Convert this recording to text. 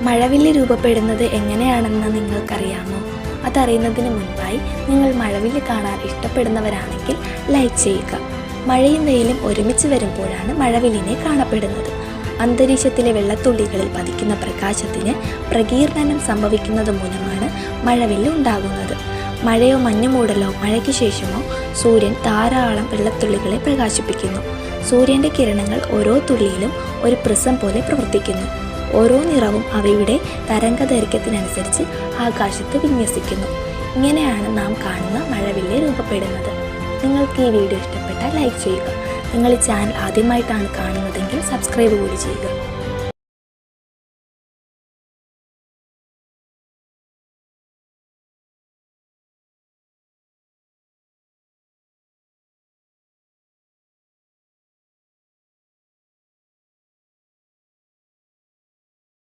മഴവില്ല് രൂപപ്പെടുന്നത് എങ്ങനെയാണെന്ന് നിങ്ങൾക്കറിയാമോ? അതറിയുന്നതിന് മുൻപായി നിങ്ങൾ മഴവില്ല് കാണാൻ ഇഷ്ടപ്പെടുന്നവരാണെങ്കിൽ ലൈക്ക് ചെയ്യുക. മഴയും വെയിലും ഒരുമിച്ച് വരുമ്പോഴാണ് മഴവില്ലിനെ കാണപ്പെടുന്നത്. അന്തരീക്ഷത്തിലെ വെള്ളത്തുള്ളികളിൽ പതിക്കുന്ന പ്രകാശത്തിന് പ്രകീർണനം സംഭവിക്കുന്നത് മൂലമാണ് മഴവില്ല് ഉണ്ടാകുന്നത്. മഴയോ മഞ്ഞുമൂടലോ മഴയ്ക്ക് ശേഷമോ സൂര്യൻ ധാരാളം വെള്ളത്തുള്ളികളെ പ്രകാശിപ്പിക്കുന്നു. സൂര്യന്റെ കിരണങ്ങൾ ഓരോ തുള്ളിയിലും ഒരു പ്രിസം പോലെ പ്രവർത്തിക്കുന്നു. ഓരോ നിറവും അവയുടെ തരംഗദൈർഘ്യത്തിനനുസരിച്ച് ആകാശത്ത് വിന്യസിക്കുന്നു. ഇങ്ങനെയാണ് നാം കാണുന്ന മഴവില്ല് രൂപപ്പെടുന്നത്. നിങ്ങൾക്ക് ഈ വീഡിയോ ഇഷ്ടപ്പെട്ടാൽ ലൈക്ക് ചെയ്യുക. നിങ്ങൾ ഈ ചാനൽ ആദ്യമായിട്ടാണ് കാണുന്നതെങ്കിൽ സബ്സ്ക്രൈബ് കൂടി ചെയ്യുക.